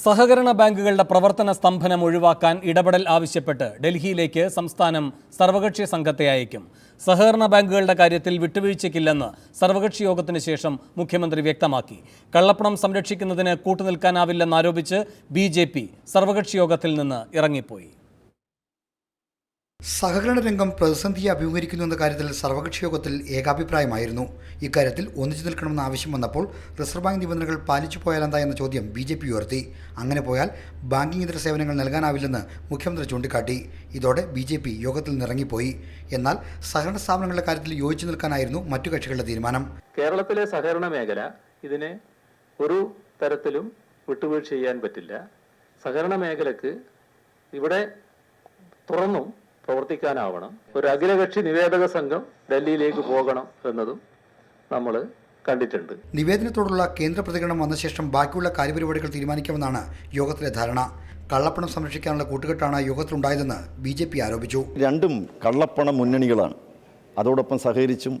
സഹകരണ ബാങ്കുകളുടെ പ്രവർത്തന സ്തംഭനം ഒഴിവാക്കാൻ ഇടപെടൽ ആവശ്യപ്പെട്ട് ഡൽഹിയിലേക്ക് സംസ്ഥാനം സർവകക്ഷി സംഘത്തെ അയക്കും. സഹകരണ ബാങ്കുകളുടെ കാര്യത്തിൽ വിട്ടുവീഴ്ചയ്ക്കില്ലെന്ന് സർവകക്ഷി യോഗത്തിന് ശേഷം മുഖ്യമന്ത്രി വ്യക്തമാക്കി. കള്ളപ്പണം സംരക്ഷിക്കുന്നതിന് കൂട്ടുനിൽക്കാനാവില്ലെന്നാരോപിച്ച് ബി സർവകക്ഷി യോഗത്തിൽ നിന്ന് ഇറങ്ങിപ്പോയി. സഹകരണ രംഗം പ്രതിസന്ധിയെ അഭിമുഖീകരിക്കുന്നു എന്ന കാര്യത്തിൽ സർവകക്ഷി യോഗത്തിൽ ഏകാഭിപ്രായമായിരുന്നു. ഇക്കാര്യത്തിൽ ഒന്നിച്ചു നിൽക്കണമെന്ന ആവശ്യം വന്നപ്പോൾ റിസർവ് ബാങ്ക് നിബന്ധനകൾ പാലിച്ചു പോയാലെന്താ എന്ന ചോദ്യം ബി ജെ പി ഉയർത്തി. അങ്ങനെ പോയാൽ ബാങ്കിംഗ് ഇതര സേവനങ്ങൾ നൽകാനാവില്ലെന്ന് മുഖ്യമന്ത്രി ചൂണ്ടിക്കാട്ടി. ഇതോടെ ബി ജെ പി യോഗത്തിൽ നിന്നിറങ്ങിപ്പോയി. എന്നാൽ സഹകരണ സ്ഥാപനങ്ങളുടെ കാര്യത്തിൽ യോജിച്ചു നിൽക്കാനായിരുന്നു മറ്റു കക്ഷികളുടെ തീരുമാനം. കേരളത്തിലെ സഹകരണ മേഖല ഇതിനെ ഒരു തരത്തിലും വിട്ടുവീഴ്ച ചെയ്യാൻ പറ്റില്ല. സഹകരണ മേഖലക്ക് ഇവിടെ തുറന്നും പ്രവർത്തിക്കാനാവണം. ഒരു അഖിലകക്ഷി നിവേദക സംഘം ഡൽഹിയിലേക്ക് പോകണം എന്നതും നമ്മൾ കണ്ടിട്ടുണ്ട്. നിവേദനത്തോടുള്ള കേന്ദ്ര പ്രതികരണം വന്ന ശേഷം ബാക്കിയുള്ള കാര്യപരിപാടികൾ തീരുമാനിക്കുമെന്നാണ് യോഗത്തിലെ ധാരണ. കള്ളപ്പണം സംരക്ഷിക്കാനുള്ള കൂട്ടുകെട്ടാണ് യോഗത്തിലുണ്ടായതെന്ന് ബി ജെ പി ആരോപിച്ചു. രണ്ടും കള്ളപ്പണ മുന്നണികളാണ്. അതോടൊപ്പം സഹകരിച്ചും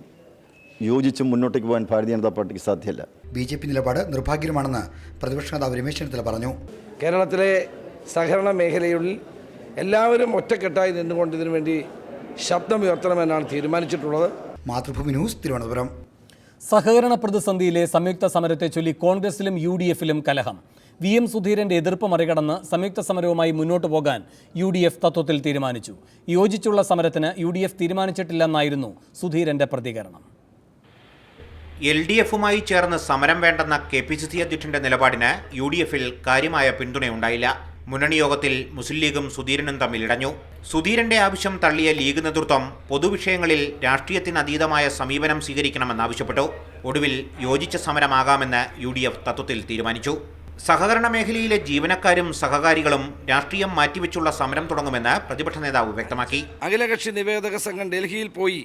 യോജിച്ചും മുന്നോട്ടേക്ക് പോകാൻ ഭാരതീയ ജനതാ പാർട്ടിക്ക് സാധ്യമല്ല. ബി ജെ പി നിലപാട് നിർഭാഗ്യമാണെന്ന് പ്രതിപക്ഷ നേതാവ് രമേശ് ചെന്നിത്തല പറഞ്ഞു. കേരളത്തിലെ സഹകരണ മേഖലയിൽ എല്ലാവരും ഒറ്റക്കെട്ടായി നിന്നുകൊണ്ട് ഇതിനു വേണ്ടി ശബ്ദമുയർത്തണമെന്നാണ് തീരുമാനിച്ചിട്ടുള്ളത്. മാതൃഭൂമി ന്യൂസ് തിരുവനന്തപുരം. സഹകരണ പ്രതിസന്ധിയിലെ സംയുക്ത സമരത്തെ ചൊല്ലി കോൺഗ്രസിലും യു ഡി എഫിലും കലഹം. വി എം സുധീരന്റെ എതിർപ്പ് മറികടന്ന് സംയുക്ത സമരവുമായി മുന്നോട്ട് പോകാൻ യു ഡി എഫ് തത്വത്തിൽ തീരുമാനിച്ചു. യോജിച്ചുള്ള സമരത്തിന് യു ഡി എഫ് തീരുമാനിച്ചിട്ടില്ലെന്നായിരുന്നു സുധീരന്റെ പ്രതികരണം. എൽ ഡി എഫുമായി ചേർന്ന് സമരം വേണ്ടെന്ന കെ പി സി സി അധ്യക്ഷന്റെ നിലപാടിന് യു ഡി എഫിൽ കാര്യമായ പിന്തുണയുണ്ടായില്ല. മുന്നണി യോഗത്തിൽ മുസ്ലിം ലീഗും സുധീരനും തമ്മിൽ ഇടഞ്ഞു. സുധീരന്റെ ആവശ്യം തള്ളിയ ലീഗ് നേതൃത്വം പൊതുവിഷയങ്ങളിൽ രാഷ്ട്രീയത്തിന് അതീതമായ സമീപനം സ്വീകരിക്കണമെന്നാവശ്യപ്പെട്ടു ഒടുവിൽ യോജിച്ച സമരമാകാമെന്ന് യു ഡി എഫ് തത്വത്തിൽ തീരുമാനിച്ചു. സഹകരണ മേഖലയിലെ ജീവനക്കാരും സഹകാരികളും രാഷ്ട്രീയം മാറ്റിവെച്ചുള്ള സമരം തുടങ്ങുമെന്ന് പ്രതിപക്ഷ നേതാവ് വ്യക്തമാക്കി. അഖിലകക്ഷി നിവേദക സംഘം ഡൽഹിയിൽ പോയി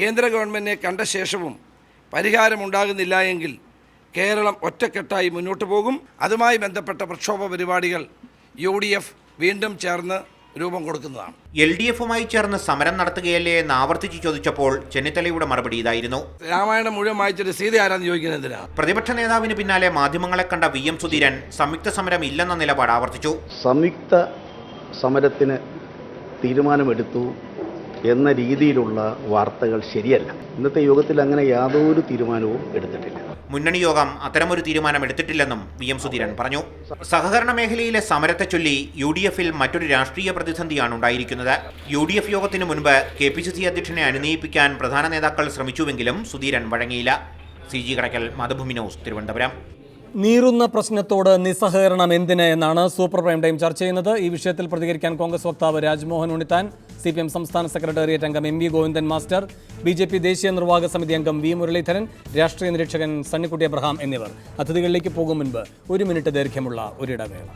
കേന്ദ്ര ഗവൺമെന്റിനെ കണ്ട ശേഷവും പരിഹാരമുണ്ടാകുന്നില്ല എങ്കിൽ കേരളം ഒറ്റക്കെട്ടായി മുന്നോട്ടു പോകും. അതുമായി ബന്ധപ്പെട്ട പ്രക്ഷോഭ പരിപാടികൾ യു ഡി എഫ് വീണ്ടും ചേർന്ന് രൂപം കൊടുക്കുന്നതാണ്. എൽ ഡി എഫുമായി ചേർന്ന് സമരം നടത്തുകയല്ലേ എന്ന് ആവർത്തിച്ച് ചോദിച്ചപ്പോൾ ചെന്നിത്തലയുടെ മറുപടി ഇതായിരുന്നു. രാമായണം മുഴുവൻ വായിച്ചിട്ട് സീത ആരാന്ന് ചോദിക്കുന്നത് എന്തിനാ? പ്രതിപക്ഷ നേതാവിന് പിന്നാലെ മാധ്യമങ്ങളെ കണ്ട വി എം സുധീരൻ സംയുക്ത സമരം ഇല്ലെന്ന നിലപാട് ആവർത്തിച്ചു. സംയുക്ത സമരത്തിന് തീരുമാനമെടുത്തു. എന്ന രീതിയിലുള്ള വാർത്തകൾ ശരിയല്ല. ഇന്നത്തെ യോഗത്തിൽ അങ്ങനെ യാതൊരു തീരുമാനവും എടുത്തിട്ടില്ല. മുന്നണി യോഗം അത്തരമൊരു തീരുമാനം എടുത്തിട്ടില്ലെന്നും വി എം സുധീരൻ പറഞ്ഞു. സഹകരണ മേഖലയിലെ സമരത്തെ ചൊല്ലി യു ഡി എഫിൽ മറ്റൊരു രാഷ്ട്രീയ പ്രതിസന്ധിയാണ് ഉണ്ടായിരിക്കുന്നത്. യു ഡി എഫ് യോഗത്തിന് മുൻപ് കെ പി സി സി അധ്യക്ഷനെ അനുനയിപ്പിക്കാൻ പ്രധാന നേതാക്കൾ ശ്രമിച്ചുവെങ്കിലും സുധീരൻ വഴങ്ങിയില്ല. C G Kadakkal Mathrubhumi news Thiruvananthapuram. നീറുന്ന പ്രശ്നത്തോട് നിസ്സഹകരണം എന്തിന് എന്നാണ് സൂപ്പർ പ്രൈം ടൈം ചർച്ച ചെയ്യുന്നത്. ഈ വിഷയത്തിൽ പ്രതികരിക്കാൻ കോൺഗ്രസ് വക്താവ് Rajmohan Unnithan C P M സംസ്ഥാന സെക്രട്ടേറിയറ്റ് അംഗം M V Govindan master B J P ദേശീയ നിർവാഹക സമിതി അംഗം വി മുരളീധരൻ രാഷ്ട്രീയ നിരീക്ഷകൻ സണ്ണിക്കുട്ടി അബ്രഹാം എന്നിവർ. അതിഥികളിലേക്ക് പോകും മുൻപ് ഒരു മിനിറ്റ് ദൈർഘ്യമുള്ള ഒരിടവേള.